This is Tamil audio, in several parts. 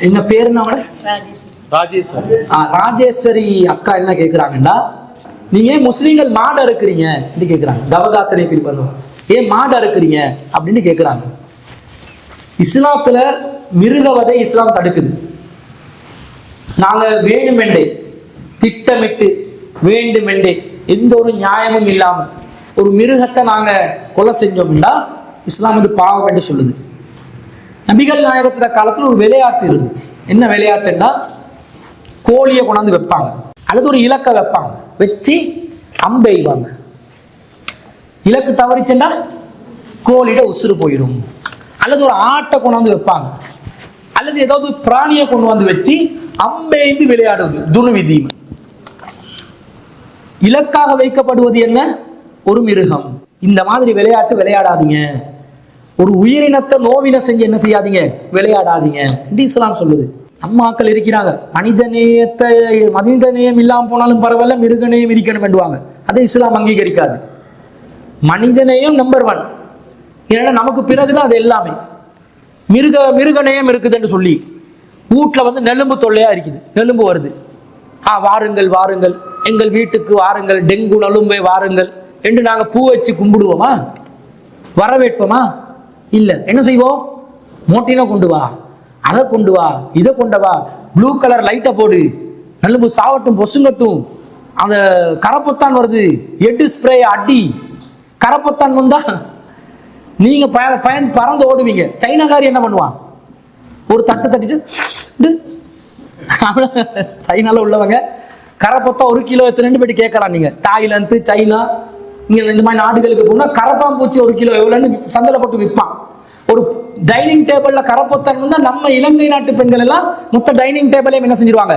என்ன பேர் ராஜேஸ்வரி. ராஜேஷ் சார் ஆ, ராஜேஸ்வரி அக்கா என்ன கேக்குறாங்கன்னா நீங்க ஏன் முஸ்லீம்கள் மாடு அறுக்குறீங்க அப்படின்னு கேக்குறாங்க. தவகாத்தனை ஃபீல் பண்ணுவோம் ஏன் மாடு அறுக்குறீங்க அப்படின்னு கேக்குறாங்க. இஸ்லாத்துல மிருகவதை இஸ்லாம் தடுக்குது. நாங்க வேணுமெண்டே திட்டமிட்டு வேண்டுமெண்டே எந்த ஒரு நியாயமும் இல்லாம ஒரு மிருகத்தை நாங்க கொலை செஞ்சோம்னா இஸ்லாம் வந்து பாவம் என்று சொல்லுது. நபிகள் நாயகத்துல காலத்துல ஒரு விளையாட்டு இருந்துச்சு. என்ன விளையாட்டுன்னா கோழியை கொண்டாந்து வைப்பாங்க. அல்லது ஒரு இலக்கை வைப்பாங்க. வச்சு அம்பெய்வாங்க இலக்கு தவறிச்சுன்னா கோழியிட உசுறு போயிடும். அல்லது ஒரு ஆட்டை கொண்டாந்து வைப்பாங்க. அல்லது ஏதாவது பிராணியை கொண்டு வந்து வச்சு அம்பெய்ந்து விளையாடுவது. துணுவிதீம் இலக்காக வைக்கப்படுவது என்ன? ஒரு மிருகம். இந்த மாதிரி விளையாட்டு விளையாடாதீங்க. ஒரு உயிரினத்தை நோவின செஞ்சு என்ன செய்யாதீங்க? விளையாடாதீங்க. என்று இஸ்லாம் சொல்லுது. அம்மாக்கள் இருக்கிறாங்க. மனிதநேயத்தை மனிதநேயம் இல்லாமல் போனாலும் பரவாயில்ல மிருகநேயம் இருக்கணும் வேண்டுவாங்க. அதை இஸ்லாம் அங்கீகரிக்காது. மனிதநேயம் நம்பர் ஒன் ஏன்னா நமக்கு பிறகுதான் அது எல்லாமே. மிருக மிருகநேயம் இருக்குதுன்னு சொல்லி வீட்டில் வந்து நெலும்பு தொல்லையா இருக்குது. நெலும்பு வருது. ஆ வாருங்கள் வாருங்கள். எங்கள் வீட்டுக்கு வாருங்கள். டெங்கு நலும்பை வாருங்கள். என்று நாங்கள் பூ வச்சு கும்பிடுவோமா? வரவேற்போமா? இல்லை. என்ன செய்வோம் மோட்டினா கொண்டு வா. அதை கொண்டு வா. இதை கொண்டு வா. ப்ளூ கலர் லைட்டை போடு. நெலும்பு சாவட்டும் பொசுங்கட்டும். அந்த கரப்பத்தான் வருது. எட்டு ஸ்ப்ரே அடி. கரப்பத்தான் வந்தா நீங்க பய பயன் பறந்து ஓடுவீங்க. சைனாக்காரி என்ன பண்ணுவான் ஒரு தட்டு தட்டிட்டு சைனால உள்ளவங்க. கரப்பத்தா ஒரு கிலோ எத்தனை? போயிட்டு கேட்கறான் நீங்க. Thailand China. நீங்கள் இந்த மாதிரி நாடுகளுக்கு போனால் கரப்பாம்பூச்சி ஒரு கிலோ எவ்வளோன்னு சந்தையில் போட்டு விற்பான் ஒரு டைனிங் டேபிளில் கரப்பொத்தன் வந்தா நம்ம இலங்கை நாட்டு பெண்கள் எல்லாம் மொத்த டைனிங் டேபிளையும் என்ன செஞ்சிருவாங்க?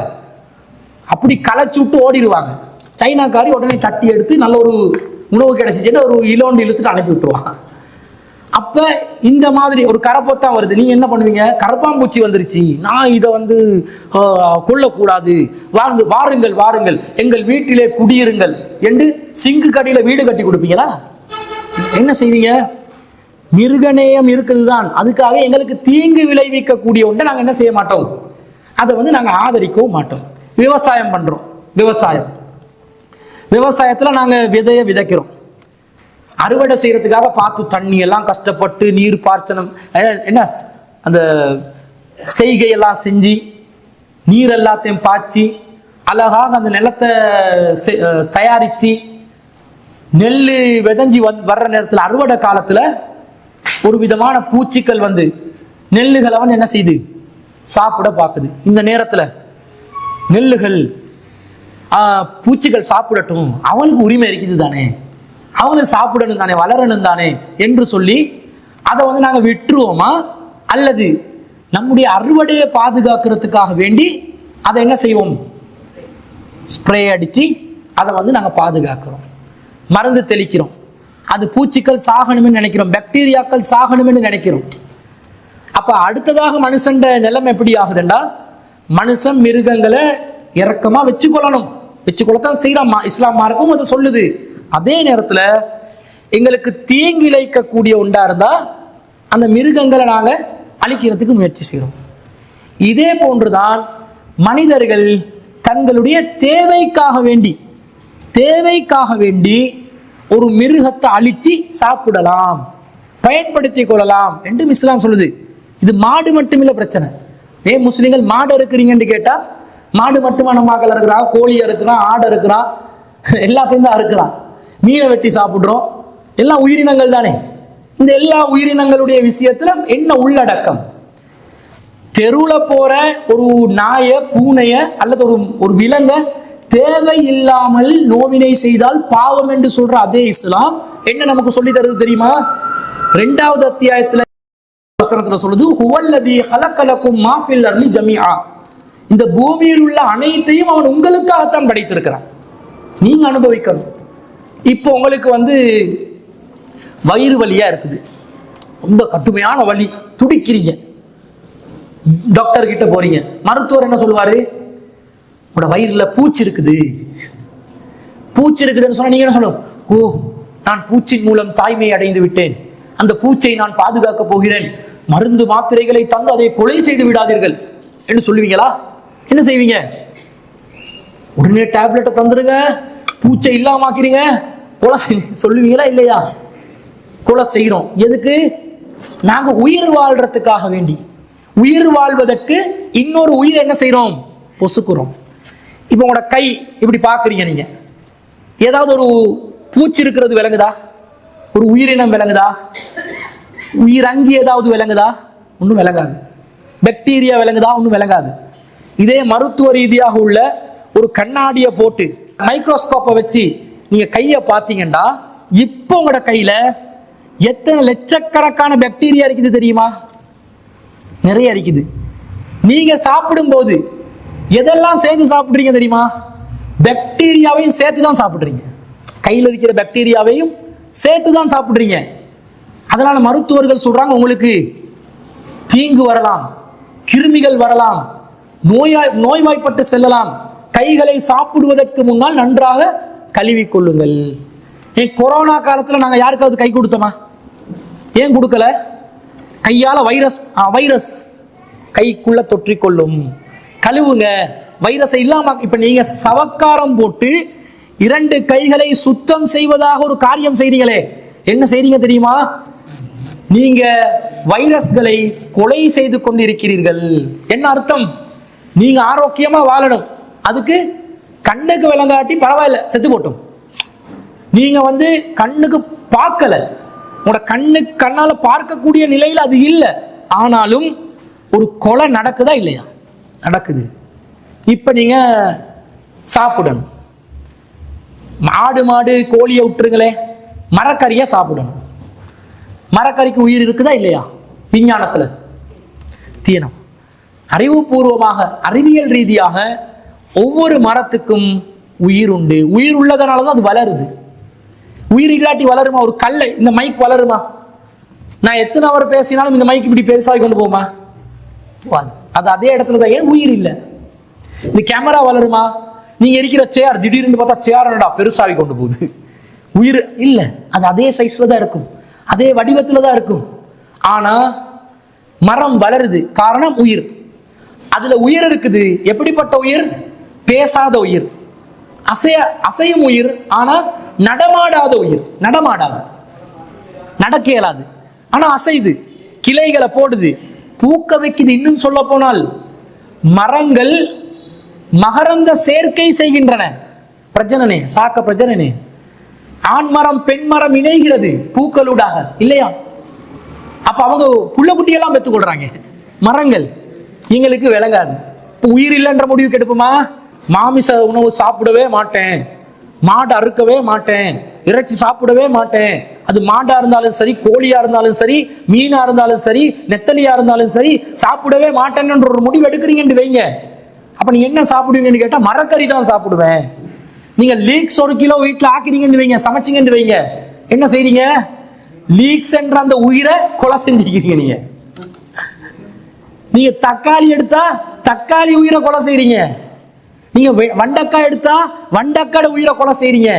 அப்படி களைச்சி விட்டு ஓடிடுவாங்க சைனாக்காரி உடனே தட்டி எடுத்து நல்ல ஒரு உணவு கிடைச்சிச்சுன்னு ஒரு இலோண்டு இழுத்துட்டு அனுப்பி விட்டுருவாங்க. அப்ப இந்த மாதிரி ஒரு கரப்பொத்தான் வருது. நீங்க என்ன பண்ணுவீங்க? கரப்பாம்பூச்சி வந்துருச்சு. நான் இதை வந்து கொள்ளக்கூடாது கொல்லக்கூடாது. வாங்க வாருங்கள் வாருங்கள். எங்கள் வீட்டிலே குடியிருங்கள் என்று சிங்கு கடியில வீடு கட்டி கொடுப்பீங்களா? என்ன செய்வீங்க? மிருகநேயம் இருக்குதுதான். அதுக்காக எங்களுக்கு தீங்கு விளைவிக்கக்கூடிய ஒன்றை நாங்க என்ன செய்ய மாட்டோம்? அதை வந்து நாங்க ஆதரிக்கவும் மாட்டோம். விவசாயம் பண்றோம். விவசாயம். விவசாயத்துல நாங்க விதைய விதைக்கிறோம். அறுவடை செய்யறதுக்காக பார்த்து தண்ணி எல்லாம் கஷ்டப்பட்டு நீர் பார்ச்சனம் என்ன? அந்த செய்கையெல்லாம் செஞ்சு நீர் எல்லாத்தையும் பாய்ச்சி அழகாக அந்த நிலத்தை செ- நெல் விதஞ்சி வந் வர்ற நேரத்தில் அறுவடை காலத்தில் ஒரு விதமான பூச்சிகள் வந்து நெல்லுகளை வந்து என்ன செய்யுது சாப்பிட பார்க்குது. இந்த நேரத்தில் நெல்லுகள் பூச்சிகள் சாப்பிடட்டும். அவனுக்கு உரிமை இருக்குது தானே? அவனுக்கு சாப்பிடணும் தானே வளரணும் தானே என்று சொல்லி அதை வந்து நாங்கள் விட்டுருவோமா? அல்லது நம்முடைய அறுவடையை பாதுகாக்கிறதுக்காக வேண்டி அதை என்ன செய்வோம்? ஸ்ப்ரே அடித்து அதை வந்து நாங்கள் பாதுகாக்கிறோம். மருந்து தெளிக்கிறோம். அது பூச்சிகள் சாகணும்னு நினைக்கிறோம். பாக்டீரியாக்கள் சாகணும்னு நினைக்கிறோம். அப்போ அடுத்ததாக மனுஷன் நிலைமை எப்படி ஆகுதுண்டா? மனுஷன் மிருகங்களை இறக்கமாக வச்சுக்கொள்ளணும். வச்சுக்கொள்ளத்தான் செய்யறான் இஸ்லாம் மார்க்கும் அதை சொல்லுது. அதே நேரத்தில் எங்களுக்கு தீங்கு இழைக்கக்கூடிய ஒன்றா இருந்தால் அந்த மிருகங்களை நாங்கள் அழிக்கிறதுக்கு முயற்சி செய்கிறோம் இதே போன்றுதான் மனிதர்கள் தங்களுடைய தேவைக்காக வேண்டி தேவைக்காக வேண்டி ஒரு மிருகத்தை அழித்து சாப்பிடலாம் பயன்படுத்திக் கொள்ளலாம் என்று இஸ்லாம் சொல்லுது. இது மாடு மட்டுமில்லை பிரச்சனை. ஏன் முஸ்லீம்கள் மாடு இருக்கிறீங்கன்னு கேட்டால் மாடு மட்டுமா நம்ம இருக்கிறான் கோழி இருக்கிறான் ஆடு இருக்கிறான் எல்லாத்தையும் தான் இருக்கிறான் மீனை வெட்டி சாப்பிட்றோம். எல்லாம் உயிரினங்கள் தானே? இந்த எல்லா உயிரினங்களுடைய விஷயத்துல என்ன உள்ளடக்கம்? தெருவில் போற ஒரு நாயை பூனையை அல்லது ஒரு ஒரு விலங்க தேவையில்லாமல் நோவினை செய்தால் பாவம் என்று சொல்ற அதே இஸ்லாம் என்ன நமக்கு சொல்லி தருது தெரியுமா? ரெண்டாவது அத்தியாயத்துல வசனத்துல சொல்லுது ஹுவல்லதி ஹலக்கலக்கும் மாஃபில் அர்லி ஜமியா இந்த பூமியில் உள்ள அனைத்தையும் அவன் உங்களுக்காகத்தான் படைத்திருக்கிறான். நீங்க அனுபவிக்கணும். இப்போ உங்களுக்கு வந்து வயிறு வலியாக இருக்குது. ரொம்ப கடுமையான வலி. துடிக்கிறீங்க. டாக்டர் கிட்ட போறீங்க. மருத்துவர் என்ன சொல்வாரு உங்களோட வயிறுல பூச்சி இருக்குது. பூச்சி இருக்குதுன்னு சொன்னா நீங்க என்ன சொல்லணும்? ஓ நான் பூச்சின் மூலம் தாய்மை அடைந்து விட்டேன். அந்த பூச்சை நான் பாதுகாக்க போகிறேன். மருந்து மாத்திரைகளை தந்து அதை கொலை செய்து விடாதீர்கள். என்று சொல்லுவீங்களா? என்ன செய்வீங்க? உடனே டேப்லெட்டை தந்துருங்க. பூச்சை இல்லாமாக்கிறீங்க கொலை சொல்லுவீங்களா இல்லையா? கொலை செய்கிறோம் எதுக்கு? நாங்க உயிர் வாழ்றதுக்காக வேண்டி. உயிர் வாழ்வதற்கு இன்னொரு உயிர் என்ன செய்றோம்? பொசுக்குறோம். இப்போ உங்களோட கை இப்படி பார்க்குறீங்க நீங்க. ஏதாவது ஒரு பூச்சி இருக்கிறது விளங்குதா? ஒரு உயிரினம் விளங்குதா? உயிரங்கி ஏதாவது விளங்குதா? ஒன்றும் விளங்காது. பாக்டீரியா விளங்குதா? ஒன்றும் விளங்காது. இதே மருத்துவ ரீதியாக உள்ள ஒரு கண்ணாடியை போட்டு மைக்ரோஸ்கோப்பை வச்சு நீங்க கையை பார்த்தீங்கன்னா இப்போ உங்களோட கையில எத்தனை லட்சக்கணக்கான பாக்டீரியா இருக்குது தெரியுமா? நிறைய இருக்குது. நீங்க சாப்பிடும்போது எதெல்லாம் சேர்த்து சாப்பிட்றீங்க தெரியுமா? பாக்டீரியாவையும் சேர்த்து தான் சாப்பிட்றீங்க. கையில் இருக்கிற பாக்டீரியாவையும் சேர்த்து தான் சாப்பிட்றீங்க. அதனால மருத்துவர்கள் சொல்றாங்க உங்களுக்கு தீங்கு வரலாம் கிருமிகள் வரலாம் நோயாய் நோய்வாய்ப்பட்டு செல்லலாம். கைகளை சாப்பிடுவதற்கு முன்னால் நன்றாக கழுவி கொள்ளுங்கள் ஏன் கொரோனா காலத்தில் நாங்கள் யாருக்காவது கை கொடுத்தோமா? ஏன் கொடுக்கல? கையால் வைரஸ் ஆ, வைரஸ் கைக்குள்ள தொற்றிக்கொள்ளும். கழுவுங்க. வைரஸை இல்லாமல் இப்போ நீங்கள் சவக்காரம் போட்டு இரண்டு கைகளை சுத்தம் செய்வதாக ஒரு காரியம் செய்றீங்களே. என்ன செய்றீங்க தெரியுமா? நீங்க வைரஸ்களை கொலை செய்து கொண்டிருக்கிறீர்கள். என்ன அர்த்தம்? நீங்க ஆரோக்கியமா வாழணும். அதுக்கு கண்ணுக்கு விளங்காட்டி பரவாயில்ல செத்து போட்டும். நீங்க வந்து கண்ணுக்கு பார்க்கல. உங்களோட கண்ணு கண்ணால பார்க்கக்கூடிய நிலையில் அது இல்லை. ஆனாலும் ஒரு கொலை நடக்குதா இல்லையா? நடக்குது. இப்போ நீங்க சாப்பிடணும். மாடு மாடு கோழியை விட்டுருங்களே. மரக்கறியை சாப்பிடணும். மரக்கறிக்கு உயிர் இருக்குதா இல்லையா? விஞ்ஞானத்தில். தீனம் அறிவுபூர்வமாக அறிவியல் ரீதியாக ஒவ்வொரு மரத்துக்கும் உயிர் உண்டு. உயிர் உள்ளதனால தான் அது வளருது. உயிர் இல்லாட்டி வளருமா? ஒரு கல்லை இந்த மைக் வளருமா? நான் எத்தனை அவர் பேசினாலும் இந்த மைக் இப்படி பெருசாகி கொண்டு போமா அது அதே இடத்துல தான். ஏன்? உயிர் இல்லை. இந்த கேமரா வளருமா? நீங்க இருக்கிற சேர் திடீர்னு பார்த்தா சேர் என்னடா? பெருசாகி கொண்டு போகுது. உயிர் இல்லை. அது அதே சைஸ்ல தான் இருக்கும். அதே வடிவத்துல தான் இருக்கும். ஆனா மரம் வளருது. காரணம் உயிர். அதுல உயிர் இருக்குது. எப்படிப்பட்ட உயிர்? பேசாத உயிர். அசைய அசையும் உயிர் ஆனா நடமாடாத உயிர். நடமாடாது. நடக்க இயலாது. ஆனா அசைது கிளைகளை போடுது. பூக்க வைக்குது இன்னும் சொல்ல போனால். மரங்கள் மகரந்த சேர்க்கை செய்கின்றன. பிரஜனனே சாக்க பிரஜனனே. ஆண் மரம் பெண் மரம் இணைகிறது. பூக்களூடாக. இல்லையா? அப்ப அவங்க புள்ள குட்டியெல்லாம் பெற்றுக்கொள்றாங்க மரங்கள் எங்களுக்கு விளங்காது. இப்போ உயிர் இல்லைன்ற முடிவு கெடுப்புமா மாமிச உணவு சாப்பிடவே மாட்டேன். மாடு அறுக்கவே மாட்டேன். இறைச்சி சாப்பிடவே மாட்டேன். அது மாடா இருந்தாலும் சரி கோழியா இருந்தாலும் சரி மீனா இருந்தாலும் சரி நெத்தலியா இருந்தாலும் சரி சாப்பிடவே மாட்டேன்னு ஒரு முடிவு எடுக்கிறீங்கன்னு வைங்க. அப்ப நீங்க என்ன சாப்பிடுவீங்கன்னு கேட்டா மரக்கறி தான் சாப்பிடுவேன். நீங்க லீக்ஸ் ஒரு கிலோ வீட்டுல ஆக்கிறீங்கன்னு வைங்க சமைச்சீங்கன்னு வைங்க. என்ன செய்றீங்க? லீக்ஸ் என்ற அந்த உயிரை கொலை செஞ்சுக்கிறீங்க நீங்க. நீங்க தக்காளி எடுத்தா தக்காளி உயிரை கொலை செய்றீங்க. நீங்க வெ- வண்டக்காய் எடுத்தா வண்டக்காட உயிரை கொலை செய்றீங்க.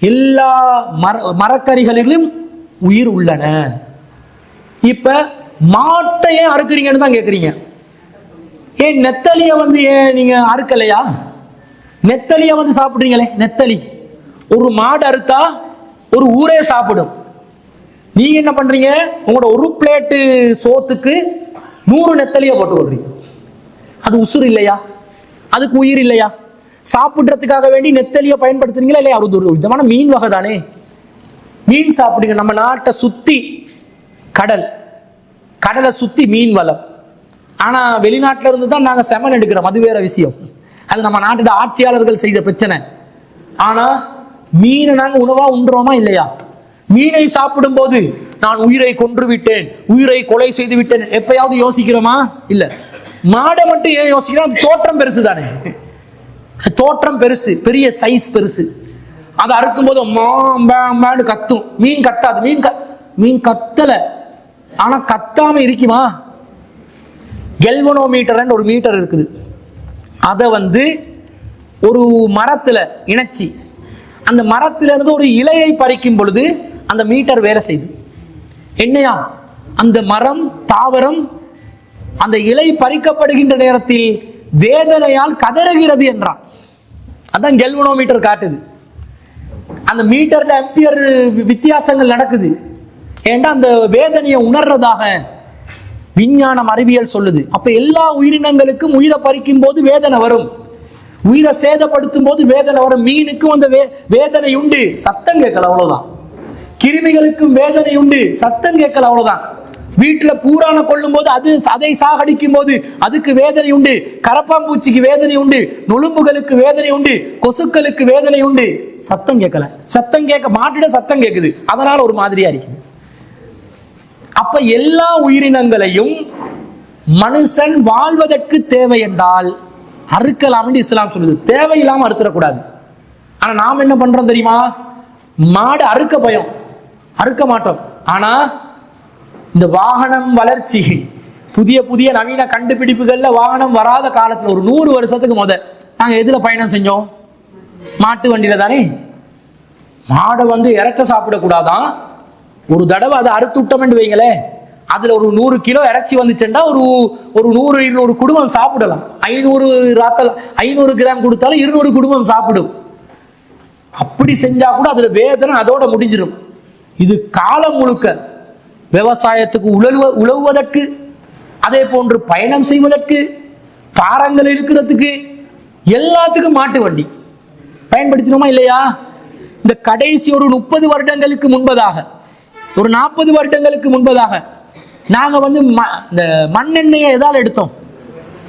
எல்லா மர மரக்கறிகளிலும் உயிர் உள்ளன. இப்ப மாட்டை ஏன் அறுக்குறீங்கன்னு தான் கேட்குறீங்க ஏன் நெத்தலியை வந்து ஏன் நீங்க அறுக்கலையா? நெத்தலியை வந்து சாப்பிட்றீங்களே நெத்தலி. ஒரு மாடு அறுத்தா ஒரு ஊரே சாப்பிடும். நீங்க என்ன பண்றீங்க? உங்களோட ஒரு பிளேட்டு சோத்துக்கு நூறு நெத்தலியை போட்டு கொள்றீங்க. அது உசுறு இல்லையா? அதுக்கு உயிர் இல்லையா? சாப்பிடுறதுக்காக வேண்டி நெத்தலியை பயன்படுத்துறீங்களா இல்லையா? அது ஒரு விதமான மீன் வகை தானே. மீன் சாப்பிடுங்க. நம்ம நாட்டை சுத்தி கடல். கடலை சுத்தி மீன் வளம். ஆனா வெளிநாட்டுல இருந்து தான் நாங்க செமன் எடுக்கிறோம். அது வேற விஷயம். அது நம்ம நாட்டோட ஆட்சியாளர்கள் செய்த பிரச்சனை. ஆனா மீனை நாங்க உணவா உண்றோமா இல்லையா? மீனை சாப்பிடும் போது நான் உயிரை கொன்று விட்டேன். உயிரை கொலை செய்து விட்டேன். எப்பயாவது யோசிக்கிறோமா? இல்லை. மாடை மட்டும் ஏன் யோசிக்கிறோம்? தோற்றம் பெருசு தானே. தோற்றம் பெருசு பெரிய சைஸ் பெருசு. அதை அறுக்கும் போது மாம்பேன்னு கத்தும். மீன் கத்தாது மீன் க மீன் கத்தல. ஆனா கத்தாம இருக்குமா? கெல்வனோமீட்டர்னு ஒரு மீட்டர் இருக்குது. அதை வந்து ஒரு மரத்துல இணைச்சி அந்த மரத்துல இருந்து ஒரு இலையை பறிக்கும் பொழுது அந்த மீட்டர் வேலை செய்யுது என்னையா? அந்த மரம் தாவரம் அந்த இலை பறிக்கப்படுகின்ற நேரத்தில் வேதனையால் கதறுகிறது என்றான். அதான் கெல்வனோமீட்டர் காட்டுது. அந்த மீட்டர்ல ஆம்பியர் வித்தியாசங்கள் நடக்குது. ஏன்டா அந்த வேதனையை உணர்றதாக விஞ்ஞானம் அறிவியல் சொல்லுது. அப்ப எல்லா உயிரினங்களுக்கும் உயிரை பறிக்கும் போது வேதனை வரும். உயிரை சேதப்படுத்தும் போது வேதனை வரும். மீனுக்கும் அந்த வே வேதனை உண்டு. சத்தம் கேட்கல அவ்வளவுதான். கிருமிகளுக்கும் வேதனை உண்டு. சத்தம் கேட்கல அவ்வளவுதான். வீட்டுல பூரான கொள்ளும் போது அது அதை சாகடிக்கும் போது அதுக்கு வேதனை உண்டு கரப்பாம்பூச்சிக்கு வேதனை உண்டு நொழும்புகளுக்கு வேதனை உண்டு கொசுக்களுக்கு வேதனை உண்டு சத்தம் கேட்கல. சத்தம் கேட்க மாட்டிட சத்தம் கேட்குது. அதனால ஒரு மாதிரியா இருக்குது. அப்ப எல்லா உயிரினங்களையும் மனுஷன் வாழ்வதற்கு தேவை என்றால் அறுக்கலாம் என்று இஸ்லாம் சொல்லுது. தேவையில்லாம அறுத்துடக்கூடாது. ஆனா நாம் என்ன பண்றோம் தெரியுமா? மாடு அறுக்க பயம். அறுக்க மாட்டோம். ஆனா இந்த வாகனம் வளர்ச்சி. புதிய புதிய நவீன கண்டுபிடிப்புகள்ல வாகனம் வராத காலத்துல ஒரு நூறு வருஷத்துக்கு முத நாங்க எதுல பயணம் செஞ்சோம்? மாட்டு வண்டியில தானே? மாடை வந்து இறைச்ச சாப்பிடக்கூடாதான் ஒரு தடவை அதை அறுத்துட்டோம்னு வைங்களேன். அதுல ஒரு நூறு கிலோ இறைச்சி வந்துச்சுன்னா ஒரு ஒரு நூறு இருநூறு குடும்பம் சாப்பிடலாம். ஐநூறு ராத்தல் ஐநூறு கிராம் கொடுத்தாலும் இருநூறு குடும்பம் சாப்பிடும். அப்படி செஞ்சா கூட அதுல வேதனை அதோட முடிஞ்சிடும் இது காலம் முழுக்க விவசாயத்துக்கு உழவு உழவுவதற்கு அதே போன்று பயணம் செய்வதற்கு பாரங்கள் இழுக்கிறதுக்கு எல்லாத்துக்கும் மாட்டு வண்டி. பயன்படுத்தினோமா இல்லையா? இந்த கடைசி ஒரு முப்பது வருடங்களுக்கு முன்பதாக ஒரு நாற்பது வருடங்களுக்கு முன்பதாக நாங்கள் வந்து ம- இந்த மண்ணெண்ணெயை எதால் எடுத்தோம்?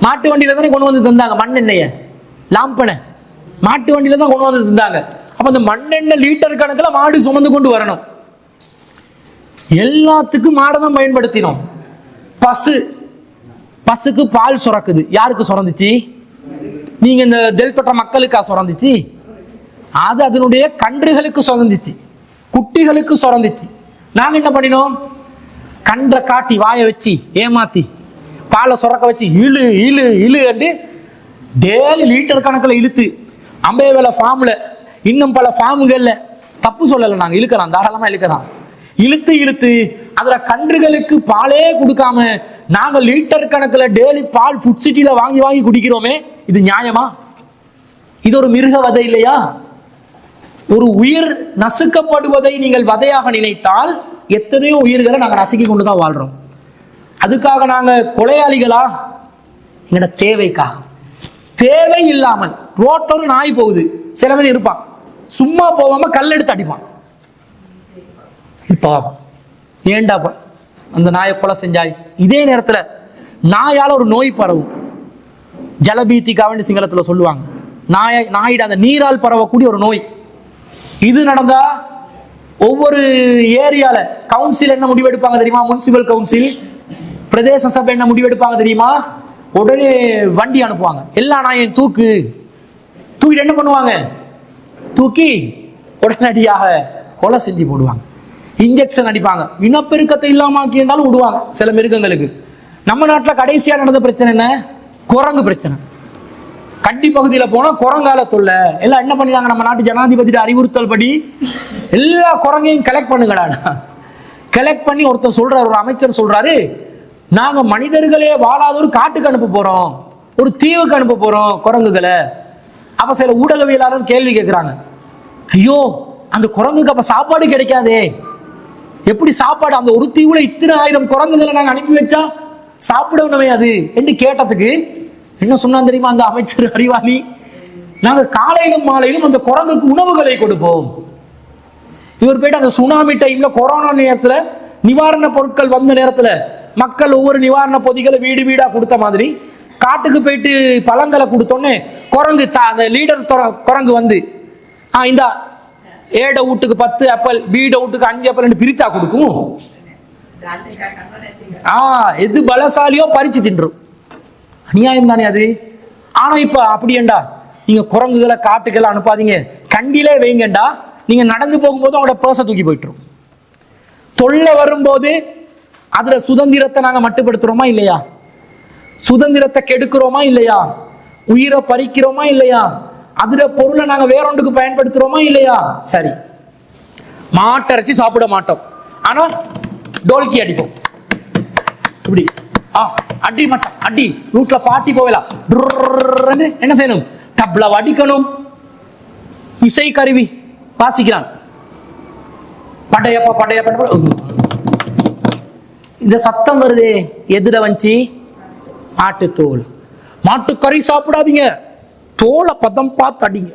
மாட்டு வண்டியில் தானே கொண்டு வந்து தந்தாங்க மண்ணெண்ணெயை. லாம்பனை. மாட்டு வண்டியில் தான் கொண்டு வந்து தந்தாங்க. அப்போ அந்த மண்ணெண்ணெய் லீட்டர் கணக்கில் மாடு சுமந்து கொண்டு வரணும். எல்லாத்துக்கும் மாடை தான் பயன்படுத்தினோம். பசு. பசுக்கு பால் சுரக்குது. யாருக்கு சுரந்துச்சு? நீங்க இந்த தெல் தொட்ட மக்களுக்கா சுரந்துச்சு? அது அதனுடைய கன்றுகளுக்கு சுரந்துச்சு. குட்டிகளுக்கு சுரந்துச்சு. நாங்க என்ன பண்ணினோம்? கன்றை காட்டி வாயை வச்சு ஏமாத்தி பாலை சுரக்க வச்சு இழு இழு இழு அண்டு டெய்லி லிட்டர் கணக்கில் இழுத்து அம்பேவேல ஃபார்ம்ல இன்னும் பல ஃபார்முகள்ல தப்பு சொல்லலை நாங்கள் இழுக்கிறோம் தாராளமாக இழுக்கிறோம் இழுத்து இழுத்து அதுல கன்றுகளுக்கு பாலே கொடுக்காம நாங்க லிட்டர் கணக்குல டெய்லி பால் ஃபுட் சிட்டில வாங்கி வாங்கி குடிக்கிறோமே இது நியாயமா? இது ஒரு மிருக வதை இல்லையா? ஒரு உயிர் நசுக்கப்படுவதை நீங்கள் வதையாக நினைத்தால் எத்தனையோ உயிர்களை நாங்க நசுக்கி கொண்டு தான் வாழ்றோம். அதுக்காக நாங்க கொலையாளிகளா? எங்கட தேவைக்கா? தேவை இல்லாமல் ரோட்டோரும் நாய் போகுது. சில பேர் இருப்பான். சும்மா போகாம கல் எடுத்து அடிப்பான். பாவம். ஏன்டா ப- அந்த நாயை கொலை செஞ்சாய்? இதே நேரத்துல நாயால ஒரு நோய் பரவும். ஜலபீத்திக்காவன்னு சிங்களத்துல சொல்லுவாங்க. நாய நாயிட அந்த நீரால் பரவக்கூடிய ஒரு நோய். இது நடந்தா ஒவ்வொரு ஏரியால கவுன்சில் என்ன முடிவெடுப்பாங்க தெரியுமா? முனிசிபல் கவுன்சில் பிரதேச சபை என்ன முடிவெடுப்பாங்க தெரியுமா? உடனே வண்டி அனுப்புவாங்க. எல்லா நாயையும் தூக்கு. தூக்கிட்டு என்ன பண்ணுவாங்க? தூக்கி உடனடியாக கொலை செஞ்சு போடுவாங்க. இன்ஜெக்ஷன் அடிப்பாங்க. இனப்பெருக்கத்தை இல்லாமாக்கி என்றாலும் விடுவாங்க சில மிருகங்களுக்கு. நம்ம நாட்டில் கடைசியாக நடந்த பிரச்சனை என்ன? குரங்கு பிரச்சனை. கண்டி பகுதியில் போனால் குரங்கால தொல்லை. எல்லாம் என்ன பண்ணினாங்க நம்ம நாட்டு ஜனாதிபதி அறிவுறுத்தல் படி எல்லா குரங்கையும் கலெக்ட் பண்ணுங்கடா. கலெக்ட் பண்ணி ஒருத்தர் சொல்றாரு ஒரு அமைச்சர் சொல்றாரு நாங்கள் மனிதர்களே வாழாத ஒரு காட்டுக்கு அனுப்ப போகிறோம் ஒரு தீவுக்கு அனுப்ப போகிறோம் குரங்குகளை. அப்போ சில ஊடகவியலாளர் கேள்வி கேட்குறாங்க ஐயோ அந்த குரங்குக்கு அப்போ சாப்பாடு கிடைக்காதே. எப்படி சாப்பாடு அந்த ஒரு தீவுல இத்தனை ஆயிரம் குரங்குகளை நாங்கள் அனுப்பி வச்சா சாப்பிடணுமே அது என்று கேட்டதுக்கு என்ன சொன்னா தெரியுமா அந்த அமைச்சர் அறிவாளி? நாங்கள் காலையிலும் மாலையிலும் அந்த குரங்குக்கு உணவுகளை கொடுப்போம். இவர் போயிட்டு அந்த சுனாமி டைம்ல கொரோனா நேரத்துல நிவாரண பொருட்கள் வந்த நேரத்துல மக்கள் ஒவ்வொரு நிவாரண பொதிகளை வீடு வீடா கொடுத்த மாதிரி காட்டுக்கு போயிட்டு பழங்களை கொடுத்தோன்னே குரங்கு தா அந்த லீடர் குரங்கு வந்து ஆ இந்தா ஏ வீட்டுக்கு பத்து ஆப்பிள் பி வீட்டுக்கு அஞ்சு ஆப்பிள் பிரிச்சா கொடுக்கும். ஆ எது பலசாலியோ பறிச்சு தின்றும். அநியாயம் தானே அது? ஆனா இப்ப அப்படியேண்டா. நீங்க குரங்குகளை காட்டுக்கெல்லாம் அனுப்பாதீங்க. கண்டிலே வைங்கண்டா. நீங்க நடந்து போகும்போது அவங்களோட பேச தூக்கி போயிட்டுரும். தொல்லை வரும்போது அதுல சுதந்திரத்தை நாங்க மட்டுப்படுத்துறோமா இல்லையா? சுதந்திரத்தை கெடுக்கிறோமா இல்லையா? உயிரை பறிக்கிறோமா இல்லையா? அதுல பொருளை நாங்க வேறொன்றுக்கு பயன்படுத்துறோமா இல்லையா? சரி. மாட்டரைச்சி சாப்பிட மாட்டோம். ஆனா டோல்கி அடிப்போம். இப்படி. ஆ அடி மச்சான் அடி. வீட்டுல பாட்டி போகலாம் என்ன செய்யணும் டப்ல அடிக்கணும் இசை கருவி வாசிக்கிறான் படையப்ப படையப்ப இந்த சத்தம் வருதே எதிர வந்துச்சு மாட்டுத்தோல் மாட்டுக்கறி சாப்பிடாதீங்க தோலை பதம் பார்த்து அடிங்க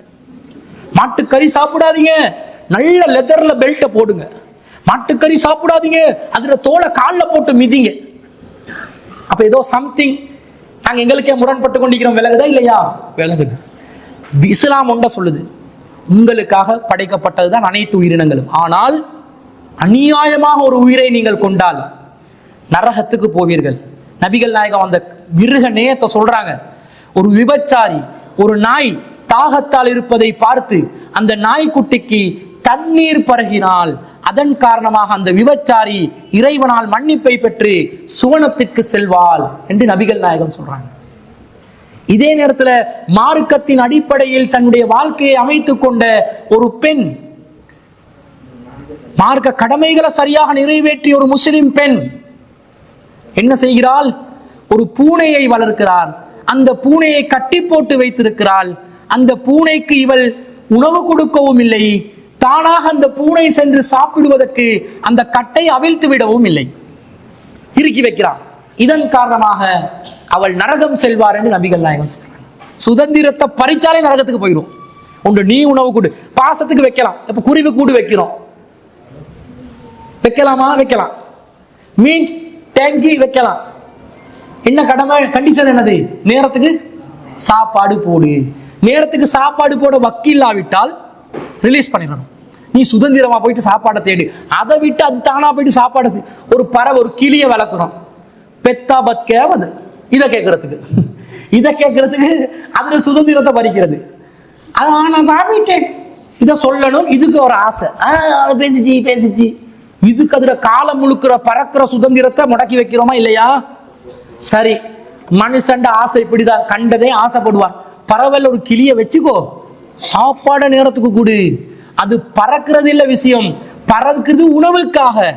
மாட்டுக்கறி சாப்பிடாதீங்க. நல்ல லெதர்ல பெல்ட்டை போடுங்க. மாட்டுக்கறி சாப்பிடாதீங்க. அதுல தோலை காலில் போட்டு மிதிங்க. அப்ப ஏதோ சம்திங் நாங்க எங்களுக்கே முரண்பட்டு கொண்டிருக்கிறோம். விலகுதா இல்லையா? விலகுது. இஸ்லாம் ஒன்ற சொல்லுது. உங்களுக்காக படைக்கப்பட்டதுதான் அனைத்து உயிரினங்களும். ஆனால் அநியாயமாக ஒரு உயிரை நீங்கள் கொண்டால் நரகத்துக்கு போவீர்கள். நபிகள் நாயகம் அந்த மிருக நேயத்தை சொல்றாங்க. ஒரு விபச்சாரி ஒரு நாய் தாகத்தால் இருப்பதை பார்த்து அந்த நாய்க்குட்டிக்கு தண்ணீர் பருகினால் அதன் காரணமாக அந்த விபச்சாரி இறைவனால் மன்னிப்பை பெற்று சுவனத்துக்கு செல்வாள் என்று நபிகள் நாயகம் சொல்றாங்க. இதே நேரத்துல மார்க்கத்தின் அடிப்படையில் தன்னுடைய வாழ்க்கையை அமைத்துக் கொண்ட ஒரு பெண் மார்க்க கடமைகளை சரியாக நிறைவேற்றிய ஒரு முஸ்லிம் பெண் என்ன செய்கிறாள்? ஒரு பூனையை வளர்க்கிறார். அந்த பூனையை கட்டி போட்டு வைத்திருக்கிறாள். அந்த பூனைக்கு இவள் உணவு கொடுக்கவும் இல்லை. தானாக அந்த பூனை சென்று சாப்பிடுவதற்கு அந்த கட்டை அவிழ்த்து விடவும் இல்லை. இறுக்கி வைக்கிறான் இதன் காரணமாக அவள் நரகம் செல்வார் என்று நபிகள் நாயகம் சொல்றாங்க. சுதந்திரத்தை பறிச்சாலே நரகத்துக்கு போயிடும் ஒன்று நீ உணவு கூடு. பாசத்துக்கு வைக்கலாம். இப்ப குருவி கூடு வைக்கிறோம். வைக்கலாமா? வைக்கலாம். மீன் டேங்கி வைக்கலாம். என்ன கடமை? கண்டிஷன் என்னது? நேரத்துக்கு சாப்பாடு போடு. நேரத்துக்கு சாப்பாடு போட வக்கில்லாவிட்டால் ரிலீஸ் பண்ணிடணும். நீ சுதந்திரமா போயிட்டு சாப்பாடை தேடு. அதை விட்டு அது தானா போயிட்டு சாப்பாடு ஒரு பறவை ஒரு கிளியை வளர்க்குறோம். பெத்தா பத்கேவது இதை கேட்கறதுக்கு இதை கேட்கறதுக்கு அதுல சுதந்திரத்தை பறிக்கிறது. அது நான் சாப்பிட்டேன் இதை சொல்லணும். இதுக்கு ஒரு ஆசை. ஆ, அது பேசிச்சு பேசிச்சு. இதுக்கு அதுல காலம் முழுக்கிற பறக்கிற சுதந்திரத்தை முடக்கி வைக்கிறோமா இல்லையா? சரி மனுஷண்ட ஆசை இப்படிதான் கண்டதே ஆசைப்படுவான். பறவைல ஒரு கிளிய வச்சுக்கோ. சாப்பாட நேரத்துக்கு கொடு. அது பறக்கிறது இல்ல விஷயம். பறக்கிறது உணவுக்காக.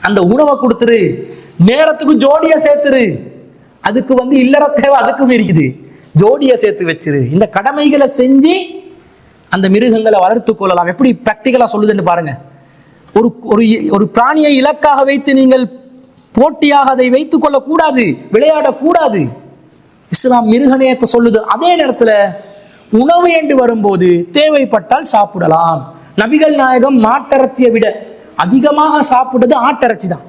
அந்த உணவை கொடுத்துரு. நேரத்துக்கு ஜோடியா சேர்த்துரு. அதுக்கு வந்து இல்லற தேவை அதுக்கும் இருக்குது. ஜோடியா சேர்த்து வச்சிரு. இந்த கடமைகளை செஞ்சு அந்த மிருகங்களை வளர்த்து கொள்ளலாம். எப்படி பிராக்டிக்கலா சொல்லுதுன்னு பாருங்க. ஒரு ஒரு பிராணியை இலக்காக வைத்து நீங்கள் போட்டியாக அதை வைத்துக் கொள்ளக்கூடாது விளையாடக்கூடாது. இஸ்லாம் மிருகநேயத்தை சொல்லுது அதே நேரத்தில் உணவு என்று வரும்போது தேவைப்பட்டால் சாப்பிடலாம். நபிகள் நாயகம் மாட்டிறைச்சியை விட அதிகமாக சாப்பிட்டது ஆட்டரச்சி தான்.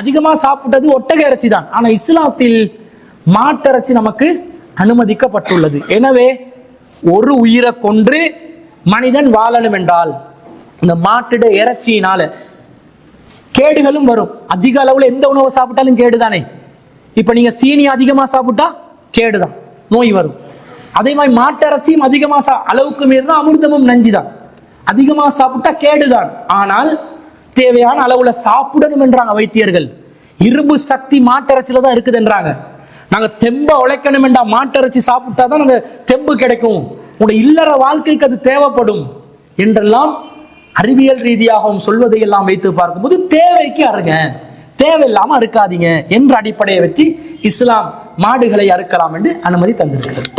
அதிகமாக சாப்பிட்டது ஒட்டக இறைச்சி தான். ஆனால் இஸ்லாத்தில் மாட்டிறைச்சி நமக்கு அனுமதிக்கப்பட்டுள்ளது. எனவே ஒரு உயிரை கொன்று மனிதன் வாழணும் என்றால் இந்த மாட்டிட இறைச்சியினால கேடுகளும் வரும். அதிக அளவில் எந்த உணவை சாப்பிட்டாலும் கேடுதானே? இப்போ நீங்கள் சீனி அதிகமாக சாப்பிட்டா கேடுதான் நோய் வரும். அதே மாதிரி மாட்டிறைச்சியும் அதிகமாக சா அளவுக்கு மீறினா அமிர்தமும் நஞ்சுதான். அதிகமாக சாப்பிட்டா கேடுதான். ஆனால் தேவையான அளவில் சாப்பிடணும் என்றாங்க வைத்தியர்கள். இரும்பு சக்தி மாட்டிறைச்சியில் தான் இருக்குதுன்றாங்க. நாங்கள் தெம்ப உழைக்கணும் என்றா மாட்டிறைச்சி சாப்பிட்டா தான் நாங்கள் தெம்பு கிடைக்கும். உங்களோட இல்லற வாழ்க்கைக்கு அது தேவைப்படும் என்றெல்லாம் அறிவியல் ரீதியாகவும் சொல்வதை எல்லாம் வைத்து பார்க்கும்போது தேவைக்கு அருங்க தேவையில்லாம அறுக்காதீங்க என்ற அடிப்படையை வச்சு இஸ்லாம் மாடுகளை அறுக்கலாம் என்று அனுமதி தந்திருக்கிறது.